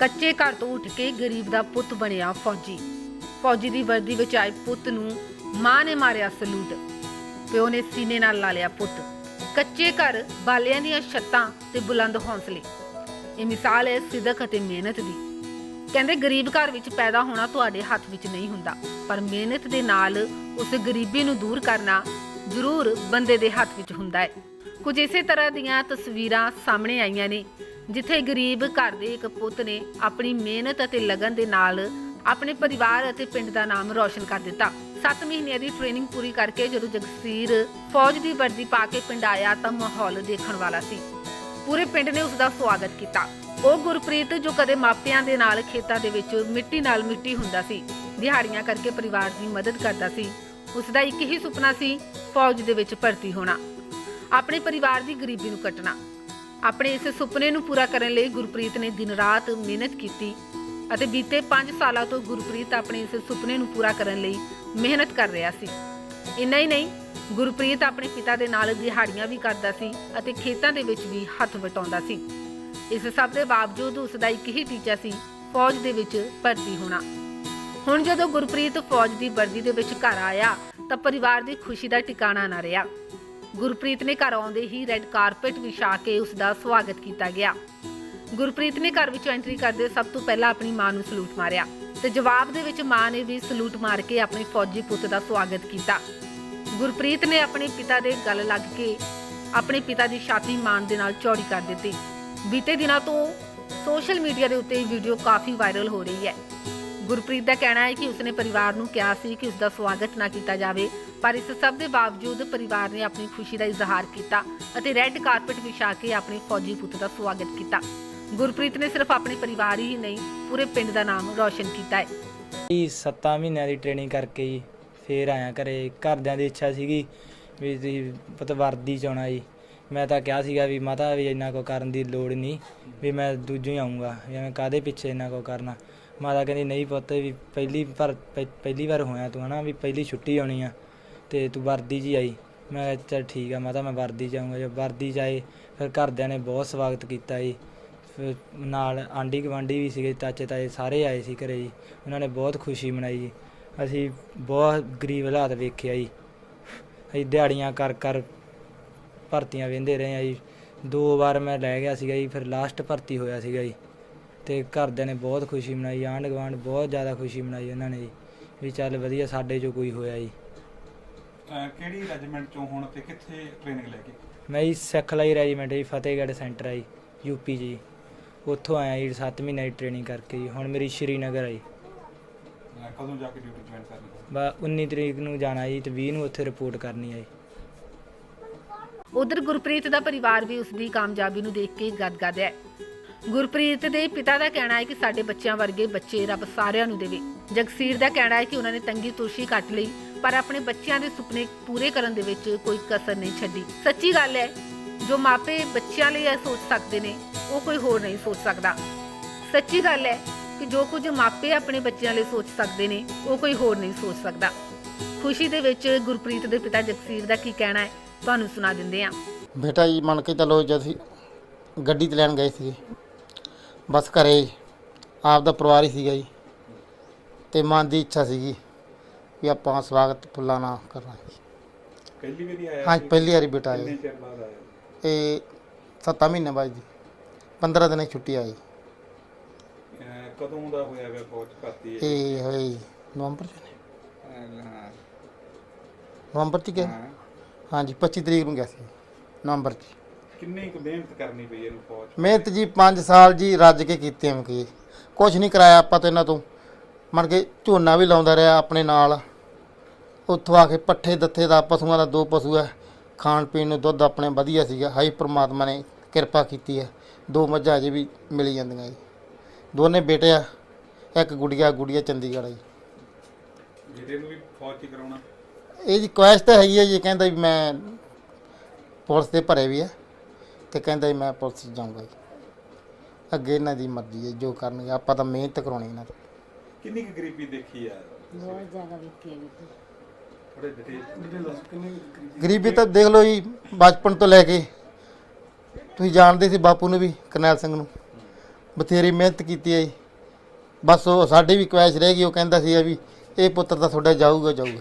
ਕੱਚੇ ਘਰ ਤੋਂ ਉੱਠ ਕੇ ਗਰੀਬ ਦਾ ਪੁੱਤ ਬਣਿਆ ਫੌਜੀ। ਫੌਜੀ ਦੀ ਵਰਦੀ ਵਿੱਚ ਆਏ ਪੁੱਤ ਨੂੰ ਮਾਂ ਨੇ ਮਾਰਿਆ ਸਲੂਟ। ਪਿਓ ਨੇ ਸੀਨੇ ਨਾਲ ਲਾ ਲਿਆ ਪੁੱਤ। ਕੱਚੇ ਘਰ ਬਾਲਿਆਂ ਦੀਆਂ ਛੱਤਾਂ ਤੇ ਬੁਲੰਦ ਹੌਸਲੇ। ਇਹ ਮਿਸਾਲ ਹੈ ਸਿਦਕ ਅਤੇ ਮਿਹਨਤ ਦੀ। ਕਹਿੰਦੇ ਗਰੀਬ ਘਰ ਵਿੱਚ ਪੈਦਾ ਹੋਣਾ ਤੁਹਾਡੇ ਹੱਥ ਵਿੱਚ ਨਹੀਂ ਹੁੰਦਾ, ਪਰ ਮਿਹਨਤ ਦੇ ਨਾਲ ਉਸ ਗਰੀਬੀ ਨੂੰ ਦੂਰ ਕਰਨਾ ਜ਼ਰੂਰ ਬੰਦੇ ਦੇ ਹੱਥ ਵਿੱਚ ਹੁੰਦਾ ਹੈ। ਕੁਝ ਇਸੇ ਤਰ੍ਹਾਂ ਦੀਆਂ ਤਸਵੀਰਾਂ ਸਾਹਮਣੇ ਆਈਆਂ ਨੇ ਜਿੱਥੇ ਗਰੀਬ ਘਰ ਦੇ ਇੱਕ ਪੁੱਤ ਨੇ ਆਪਣੀ ਮਿਹਨਤ ਅਤੇ ਲਗਨ ਦੇ ਨਾਲ ਆਪਣੇ ਪਰਿਵਾਰ ਅਤੇ ਪਿੰਡ ਦਾ ਨਾਮ ਰੌਸ਼ਨ ਕਰ ਦਿੱਤਾ। 7 ਮਹੀਨਿਆਂ ਦੀ ਟ੍ਰੇਨਿੰਗ ਪੂਰੀ ਕਰਕੇ ਜਦੋਂ ਜਗਸੀਰ ਫੌਜ ਦੀ ਵਰਦੀ ਪਾ ਕੇ ਪਿੰਡ ਆਇਆ ਤਾਂ ਮਾਹੌਲ ਦੇਖਣ ਵਾਲਾ ਸੀ। ਪੂਰੇ ਪਿੰਡ ਨੇ ਉਸ ਦਾ ਸਵਾਗਤ ਕੀਤਾ। ਉਹ ਗੁਰਪ੍ਰੀਤ ਜੋ ਕਦੇ ਮਾਪਿਆਂ ਦੇ ਨਾਲ ਖੇਤਾਂ ਦੇ ਵਿੱਚ ਮਿੱਟੀ ਨਾਲ ਮਿੱਟੀ ਹੁੰਦਾ ਸੀ, ਦਿਹਾੜੀਆਂ ਕਰਕੇ ਪਰਿਵਾਰ ਦੀ ਮਦਦ ਕਰਦਾ ਸੀ ਉਸ ਦਾ ਇੱਕ ਹੀ ਸੁਪਨਾ ਸੀ ਫੌਜ ਦੇ ਵਿੱਚ ਭਰਤੀ ਹੋਣਾ। ਆਪਣੇ ਪਰਿਵਾਰ ਦੀ ਗਰੀਬੀ ਨੂੰ ਕੱਟਣਾ। ਆਪਣੇ ਇਸ ਸੁਪਨੇ ਨੂੰ ਪੂਰਾ ਕਰਨ ਲਈ ਗੁਰਪ੍ਰੀਤ ਨੇ ਦਿਨ ਰਾਤ ਮਿਹਨਤ ਕੀਤੀ ਅਤੇ ਬੀਤੇ 5 ਸਾਲਾਂ ਤੋਂ ਗੁਰਪ੍ਰੀਤ ਆਪਣੇ ਇਸ ਸੁਪਨੇ ਨੂੰ ਪੂਰਾ ਕਰਨ ਲਈ ਮਿਹਨਤ ਕਰ ਰਿਹਾ ਸੀ। ਇੰਨਾ ਹੀ ਨਹੀਂ, ਗੁਰਪ੍ਰੀਤ ਆਪਣੇ ਪਿਤਾ ਦੇ ਨਾਲ ਦਿਹਾੜੀਆਂ ਵੀ ਕਰਦਾ ਸੀ ਅਤੇ ਖੇਤਾਂ ਦੇ ਵਿੱਚ ਵੀ ਹੱਥ ਵਟਾਉਂਦਾ ਸੀ। ਇਸ ਸਭ ਦੇ ਬਾਵਜੂਦ ਉਸ ਦਾ ਇੱਕ ਹੀ ਟੀਚਾ ਸੀ, ਫੌਜ ਦੇ ਵਿੱਚ ਭਰਤੀ ਹੋਣਾ। ਹੁਣ ਜਦੋਂ ਗੁਰਪ੍ਰੀਤ ਫੌਜ ਦੀ ਵਰਦੀ ਦੇ ਵਿੱਚ ਘਰ ਆਇਆ ਤਾਂ ਪਰਿਵਾਰ ਦੀ ਖੁਸ਼ੀ ਦਾ ਟਿਕਾਣਾ ਨਾ ਰਿਹਾ। ਗੁਰਪ੍ਰੀਤ ਨੇ ਘਰ ਆਉਂਦੇ ਹੀ ਰੈੱਡ ਕਾਰਪੇਟ ਵਿਛਾ ਕੇ ਉਸ ਦਾ ਸਵਾਗਤ ਕੀਤਾ ਗਿਆ। ਗੁਰਪ੍ਰੀਤ ਨੇ ਘਰ ਵਿੱਚ ਐਂਟਰੀ ਕਰਦੇ ਸਭ ਤੋਂ ਪਹਿਲਾਂ ਆਪਣੀ ਮਾਂ ਨੂੰ ਸਲੂਟ ਮਾਰਿਆ ਤੇ ਜਵਾਬ ਦੇ ਵਿੱਚ ਮਾਂ ਨੇ ਵੀ ਸਲੂਟ ਮਾਰ ਕੇ ਆਪਣੇ ਫੌਜੀ ਪੁੱਤ ਦਾ ਸਵਾਗਤ ਕੀਤਾ। ਗੁਰਪ੍ਰੀਤ ਨੇ ਆਪਣੇ ਪਿਤਾ ਦੇ ਗੱਲ ਲੱਗ ਕੇ ਆਪਣੇ ਪਿਤਾ ਦੀ ਛਾਤੀ ਮਾਨ ਦੇ ਨਾਲ ਚੌੜੀ ਕਰ ਦਿੱਤੀ। ਬੀਤੇ ਦਿਨਾਂ ਤੋਂ ਸੋਸ਼ਲ ਮੀਡੀਆ ਦੇ ਉੱਤੇ ਇਹ ਵੀਡੀਓ ਕਾਫੀ ਵਾਇਰਲ ਹੋ ਰਹੀ ਹੈ। ਗੁਰਪ੍ਰੀਤ ਦਾ ਕਹਿਣਾ ਹੈ ਕਿ ਉਸਨੇ ਪਰਿਵਾਰ ਨੂੰ ਕਿਹਾ ਸੀ ਕਿ ਉਸ ਸਵਾਗਤ ਨਾ ਕੀਤਾ ਜਾਵੇ, ਪਰ ਇਸ ਸਭ ਦੇ ਬਾਵਜੂਦ ਪਰਿਵਾਰ ਨੇ ਆਪਣੀ ਖੁਸ਼ੀ ਦਾ ਇਜ਼ਹਾਰ ਕੀਤਾ ਅਤੇ ਰੈੱਡ ਕਾਰਪੇਟ ਵਿਛਾ ਕੇ ਆਪਣੇ ਫੌਜੀ ਪੁੱਤ ਦਾ ਸਵਾਗਤ ਕੀਤਾ। ਗੁਰਪ੍ਰੀਤ ਨੇ ਸਿਰਫ ਆਪਣੇ ਪਰਿਵਾਰ ਹੀ ਨਹੀਂ, ਪੂਰੇ ਪਿੰਡ ਦਾ ਨਾਮ ਰੌਸ਼ਨ ਕੀਤਾ ਹੈ। ਜੀ 7 ਮਹੀਨਿਆਂ ਦੀ ਟ੍ਰੇਨਿੰਗ ਕਰਕੇ ਜੀ ਫੇਰ ਆਇਆ ਘਰੇ। ਘਰਦਿਆਂ ਦੀ ਇੱਛਾ ਸੀਗੀ ਵੀ ਤੁਸੀਂ ਪੁੱਤ ਵਰਦੀ ਚ ਆਉਣਾ ਜੀ। ਮੈਂ ਤਾਂ ਕਿਹਾ ਸੀਗਾ ਵੀ ਮਾਤਾ ਵੀ ਇੰਨਾ ਕੋ ਕਰਨ ਦੀ ਲੋੜ ਨਹੀਂ, ਵੀ ਮੈਂ ਦੂਜੇ ਹੀ ਆਉਂਗਾ ਜਿਵੇਂ ਕਾਦੇ ਪਿੱਛੇ ਇੰਨਾ ਕੋ ਕਰਨਾ। ਮਾਤਾ ਕਹਿੰਦੀ, ਨਹੀਂ ਪੁੱਤ ਵੀ ਪਹਿਲੀ ਪਰ ਪਹਿ- ਪਹਿਲੀ ਵਾਰ ਹੋਇਆ ਤੂੰ ਹਨਾ, ਵੀ ਪਹਿਲੀ ਛੁੱਟੀ ਆਉਣੀ ਆ ਤੇ ਤੂੰ ਵਰਦੀ 'ਚ ਹੀ ਆਈ। ਮੈਂ ਕਿਹਾ, ਚੱਲ ਠੀਕ ਆ ਮਾਤਾ, ਮੈਂ ਵਰਦੀ 'ਚ ਆਉਂਗਾ ਜੇ ਵਰਦੀ 'ਚ ਆਏ ਫਿਰ ਘਰਦਿਆਂ ਨੇ ਬਹੁਤ ਸਵਾਗਤ ਕੀਤਾ ਜੀ। ਫਿਰ ਨਾਲ ਆਂਢੀ ਗੁਆਂਢੀ ਵੀ ਸੀਗੇ, ਚਾਚੇ ਤਾਏ ਸਾਰੇ ਆਏ ਸੀ ਘਰੇ ਜੀ। ਉਹਨਾਂ ਨੇ ਬਹੁਤ ਖੁਸ਼ੀ ਮਨਾਈ ਜੀ। ਅਸੀਂ ਬਹੁਤ ਗਰੀਬ ਹਾਲਾਤ ਵੇਖਿਆ ਜੀ। ਅਸੀਂ ਦਿਹਾੜੀਆਂ ਕਰ ਕਰ ਭਰਤੀਆਂ ਵੇਂਦੇ ਰਹੇ ਆ ਜੀ। ਦੋ ਵਾਰ ਮੈਂ ਲੈ ਗਿਆ ਸੀਗਾ ਜੀ, ਫਿਰ ਲਾਸਟ ਭਰਤੀ ਹੋਇਆ ਸੀਗਾ ਜੀ। ਤੇ ਘਰਦਿਆਂ ਨੇ ਬਹੁਤ ਖੁਸ਼ੀ ਮਨਾਈ ਆਂਢ ਗੁਆਂਢ ਬਹੁਤ ਜ਼ਿਆਦਾ ਖੁਸ਼ੀ ਮਨਾਈ ਉਹਨਾਂ ਨੇ ਜੀ ਵੀ ਚੱਲ ਵਧੀਆ ਸਾਡੇ ਚੋਂ ਕੋਈ ਹੋਇਆ ਜੀ। ਕਿਹੜੀ ਰੈਜੀਮੈਂਟ ਚੋਂ ਹੁਣ ਤੇ ਕਿੱਥੇ ਟ੍ਰੇਨਿੰਗ ਲੈ ਕੇ? ਮੈਂ ਜੀ ਸਿੱਖ ਲਈ ਰੈਜੀਮੈਂਟ ਜੀ ਫਤਿਹਗੜ੍ਹ ਸੈਂਟਰ ਆ ਜੀ ਯੂਪੀ ਜੀ। ਉੱਥੋਂ ਆਇਆ ਜੀ 7 ਮਹੀਨੇ ਦੀ ਟ੍ਰੇਨਿੰਗ ਕਰਕੇ ਜੀ ਹੁਣ ਮੇਰੀ ਸ਼੍ਰੀਨਗਰ ਆ ਜੀ। ਅਹ ਕਦੋਂ ਜਾ ਕੇ ਡਿਊਟੀ ਜੁਆਇਨ ਕਰਨੀ? ਬਾ 19 ਤਰੀਕ ਨੂੰ ਜਾਣਾ ਜੀ ਤੇ 20 ਨੂੰ ਉੱਥੇ ਰਿਪੋਰਟ ਕਰਨੀ ਜੀ। ਉਧਰ ਗੁਰਪ੍ਰੀਤ ਦਾ ਪਰਿਵਾਰ ਵੀ ਉਸ ਦੀ ਕਾਮਯਾਬੀ ਨੂੰ ਦੇਖ ਕੇ ਗਦਗਦ ਹੈ। ਗੁਰਪ੍ਰੀਤ ਦੇ ਪਿਤਾ ਦਾ ਕਹਿਣਾ ਹੈ ਕਿ ਸਾਡੇ ਬੱਚਿਆਂ ਵਰਗੇ ਬੱਚੇ ਰੱਬ ਸਾਰਿਆਂ ਨੂੰ ਦੇਵੇ। ਜਗਸੀਰ ਦਾ ਕਹਿਣਾ ਹੈ ਕਿ ਉਹਨਾਂ ਨੇ ਤੰਗੀ ਤੁਰਸ਼ੀ ਕੱਟ ਲਈ, ਪਰ ਆਪਣੇ ਬੱਚਿਆਂ ਦੇ ਸੁਪਨੇ ਪੂਰੇ ਕਰਨ ਦੇ ਵਿੱਚ ਕੋਈ ਕਸਰ ਨਹੀਂ ਛੱਡੀ। ਸੱਚੀ ਗੱਲ ਹੈ, ਜੋ ਮਾਪੇ ਬੱਚਿਆਂ ਲਈ ਇਹ ਸੋਚ ਸਕਦੇ ਨੇ, ਉਹ ਕੋਈ ਹੋਰ ਨਹੀਂ ਸੋਚ ਸਕਦਾ। ਸੱਚੀ ਗੱਲ ਹੈ ਕਿ ਜੋ ਕੁਝ ਮਾਪੇ ਆਪਣੇ ਬੱਚਿਆਂ ਲਈ ਸੋਚ ਸਕਦੇ ਨੇ, ਉਹ ਕੋਈ ਹੋਰ ਨਹੀਂ ਸੋਚ ਸਕਦਾ। ਖੁਸ਼ੀ ਦੇ ਵਿੱਚ ਗੁਰਪ੍ਰੀਤ ਦੇ ਪਿਤਾ ਜਗਸੀਰ ਦਾ ਕੀ ਕਹਿਣਾ ਹੈ, ਤੁਹਾਨੂੰ ਸੁਣਾ ਦਿੰਦੇ ਆ ਬੇਟਾ ਜੀ ਮੰਨ ਕੇ ਚੱਲੋ ਜਦ ਅਸੀਂ ਗੱਡੀ ਤੇ ਲੈਣ ਗਏ ਸੀ ਬਸ ਘਰੇ ਆਪ ਦਾ ਪਰਿਵਾਰ ਹੀ ਸੀਗਾ ਜੀ। ਤੇ ਮਨ ਦੀ ਇੱਛਾ ਸੀਗੀ ਵੀ ਆਪਾਂ ਸਵਾਗਤ ਫੁੱਲਾਂ ਨਾਲ ਕਰਨਾ ਜੀ ਪਹਿਲੀ ਵਾਰੀ ਆਇਆ ਹਾਂਜੀ ਪਹਿਲੀ ਵਾਰੀ ਬੇਟਾ ਆਇਆ। ਚਿਰ ਬਾਅਦ ਆਇਆ? ਇਹ 7 ਮਹੀਨੇ ਬਾਅਦ ਜੀ। 15 ਦਿਨ ਦੀ ਛੁੱਟੀ ਆਈ। ਅਹ ਕਦੋਂ ਦਾ ਹੋਇਆ ਵਾ ਫੌਜ ਭਰਤੀ ਇਹ? ਇਹ ਹੋਈ ਨਵੰਬਰ ਚ। ਨੇ। ਨਵੰਬਰ ਚ ਗਿਆ। ਹਾਂ। ਹਾਂਜੀ 25 ਤਰੀਕ ਨੂੰ ਗਿਆ ਸੀ। ਨਵੰਬਰ ਚ। ਕਿੰਨੀ ਕੁ ਮਿਹਨਤ ਕਰਨੀ ਪਈ ਇਹਨੂੰ ਫੌਜ? ਮਿਹਨਤ ਜੀ 5 ਸਾਲ ਜੀ ਰੱਜ ਕੇ ਕੀਤੀ ਐਮ ਕੀ ਕੁਝ ਨਹੀਂ ਕਰਾਇਆ ਆਪਾਂ ਤੇ ਇਹਨਾਂ ਤੋਂ। ਮਨ ਕੇ ਝੋਨਾ ਵੀ ਲਾਉਂਦਾ ਰਿਹਾ ਆਪਣੇ ਨਾਲ। ਉੱਥੋਂ ਆ ਕੇ ਪੱਠੇ ਦੱਥੇ ਦਾ ਪਸ਼ੂਆਂ ਦਾ ਦੋ ਪਸ਼ੂ ਹੈ ਖਾਣ ਪੀਣ ਨੂੰ ਦੁੱਧ ਆਪਣੇ ਵਧੀਆ ਸੀਗਾ। ਹਾਈ ਪ੍ਰਮਾਤਮਾ ਨੇ ਕਿਰਪਾ ਕੀਤੀ ਹੈ ਦੋ ਮੱਝਾਂ ਅਜੇ ਵੀ ਮਿਲੀ ਜਾਂਦੀਆਂ ਜੀ। ਦੋਨੇ ਬੇਟੇ ਆ। ਇੱਕ ਗੁੜੀਆ ਗੁੜੀਆ ਚੰਡੀਗੜ੍ਹ ਆ ਜੀ। ਜਿਹੜੇ ਨੂੰ ਵੀ ਫੌਜ ਚ ਕਰਾਉਣਾ? ਇਹ ਜੀ ਕੁਐਸਟ ਹੈਗੀ ਹੈ ਜੀ। ਕਹਿੰਦਾ ਵੀ ਮੈਂ ਪੁਲਿਸ ਦੇ ਭਰੇ ਵੀ ਹੈ ਤੇ ਕਹਿੰਦਾ ਵੀ ਮੈਂ ਪੁਲਿਸ 'ਚ ਜਾਊਂਗਾ ਜੀ। ਅੱਗੇ ਇਹਨਾਂ ਦੀ ਮਰਜ਼ੀ ਹੈ ਜੋ ਕਰਨਗੇ। ਆਪਾਂ ਤਾਂ ਮਿਹਨਤ ਕਰਾਉਣੀ ਇਹਨਾਂ ਤੋਂ। ਕਿੰਨੀ ਕੁ ਗਰੀਬੀ ਦੇਖੀ ਆ? ਬਹੁਤ ਜ਼ਿਆਦਾ ਵੇਖੀ ਹੈ ਵੀਰ ਥੋੜੇ ਡਿਟੇਲ ਦੱਸ ਕਿੰਨੀ ਗਰੀਬੀ ਤਾਂ ਦੇਖ ਲਓ ਜੀ ਬਚਪਨ ਤੋਂ ਲੈ ਕੇ। ਤੁਸੀਂ ਜਾਣਦੇ ਸੀ ਬਾਪੂ ਨੂੰ ਵੀ ਕਰਨੈਲ ਸਿੰਘ ਨੂੰ। ਬਥੇਰੀ ਮਿਹਨਤ ਕੀਤੀ ਹੈ ਜੀ। ਬਸ ਉਹ ਸਾਡੀ ਵੀ ਕੁਐਸ਼ ਰਹਿ ਗਈ ਉਹ ਕਹਿੰਦਾ ਸੀ ਵੀ ਇਹ ਪੁੱਤਰ ਤਾਂ ਤੁਹਾਡਾ ਜਾਊਗਾ ਜਾਊਗਾ।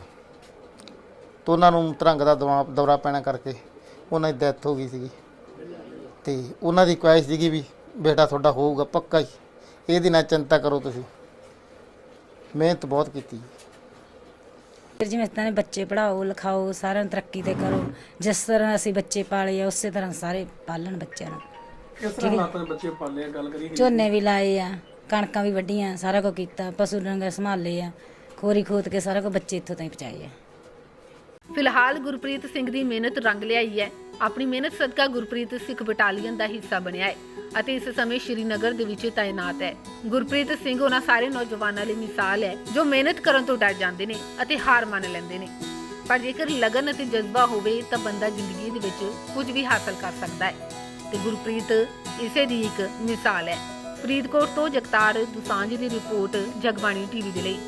ਤੋਂ ਉਹਨਾਂ ਨੂੰ ਤਰੰਗ ਦਾ ਦਵਾ ਦੌਰਾ ਪੈਣਾ ਕਰਕੇ ਉਹਨਾਂ ਦੀ ਡੈਥ ਹੋ ਗਈ ਸੀਗੀ। ਤੇ ਉਹਨਾਂ ਦੀ ਕੁਐਸ਼ ਸੀਗੀ ਵੀ ਬੇਟਾ ਤੁਹਾਡਾ ਹੋਊਗਾ ਪੱਕਾ ਹੀ। ਇਹਦੀ ਨਾ ਚਿੰਤਾ ਕਰੋ ਤੁਸੀਂ। ਮਿਹਨਤ ਬਹੁਤ ਕੀਤੀ। ਫਿਰ ਜਿਵੇਂ ਤਰ੍ਹਾਂ ਬੱਚੇ ਪੜਾਓ ਲਿਖਾਓ ਸਾਰਿਆਂ ਨੂੰ ਤਰੱਕੀ ਤੇ ਕਰੋ। ਜਿਸ ਤਰ੍ਹਾਂ ਅਸੀਂ ਬੱਚੇ ਪਾਲੇ ਆ ਉਸੇ ਤਰ੍ਹਾਂ ਸਾਰੇ ਪਾਲਣ ਬੱਚਿਆਂ ਨੂੰ। ਕਿਸ ਤਰ੍ਹਾਂ ਹਾਲਾਤਾਂ 'ਚ ਬੱਚੇ ਪਾਲੇ ਆ ਗੱਲ ਕਰੀਏ ਝੋਨੇ ਵੀ ਲਾਏ ਆ ਕਣਕਾਂ ਵੀ ਵੱਢੀਆਂ ਸਾਰਾ ਕੁਝ ਕੀਤਾ ਪਸ਼ੂ ਡੰਗਰ ਸੰਭਾਲੇ ਆ ਖੋਰੀ ਖੋਤ ਕੇ ਸਾਰਾ ਕੁਝ ਬੱਚੇ ਇੱਥੋਂ ਤਾਈਂ ਪਹੁੰਚਾਏ ਆ। ਫਿਲਹਾਲ ਗੁਰਪ੍ਰੀਤ ਸਿੰਘ ਦੀ ਮਿਹਨਤ ਰੰਗ ਲਿਆਈ ਹੈ। ਆਪਣੀ ਮਿਹਨਤ ਸਦਕਾ ਗੁਰਪ੍ਰੀਤ ਸਿੱਖ ਬਟਾਲੀਅਨ ਦਾ ਹਿੱਸਾ ਬਣਿਆ ਹੈ ਅਤੇ ਇਸ ਸਮੇਂ ਸ਼੍ਰੀਨਗਰ ਦੇ ਵਿੱਚ ਤਾਇਨਾਤ ਹੈ। ਗੁਰਪ੍ਰੀਤ ਸਿੰਘ ਉਹਨਾਂ ਸਾਰੇ ਨੌਜਵਾਨਾਂ ਲਈ ਮਿਸਾਲ ਹੈ, ਜੋ ਮਿਹਨਤ ਕਰਨ ਤੋਂ ਡਰ ਜਾਂਦੇ ਨੇ ਅਤੇ ਹਾਰ ਮੰਨ ਲੈਂਦੇ ਨੇ। ਪਰ ਜੇਕਰ ਲਗਨ ਅਤੇ ਜਜ਼ਬਾ ਹੋਵੇ ਤਾਂ ਬੰਦਾ ਜ਼ਿੰਦਗੀ ਦੇ ਵਿੱਚ ਕੁਝ ਵੀ ਹਾਸਲ ਕਰ ਸਕਦਾ ਹੈ। ਤੇ ਗੁਰਪ੍ਰੀਤ ਇਸੇ ਦੀ ਇੱਕ ਮਿਸਾਲ ਹੈ। ਫਰੀਦਕੋਟ ਤੋਂ ਜਗਤਾਰ ਦੁਸਾਂਝ ਦੀ ਰਿਪੋਰਟ ਜਗਬਾਣੀ ਟੀਵੀ ਦੇ ਲਈ।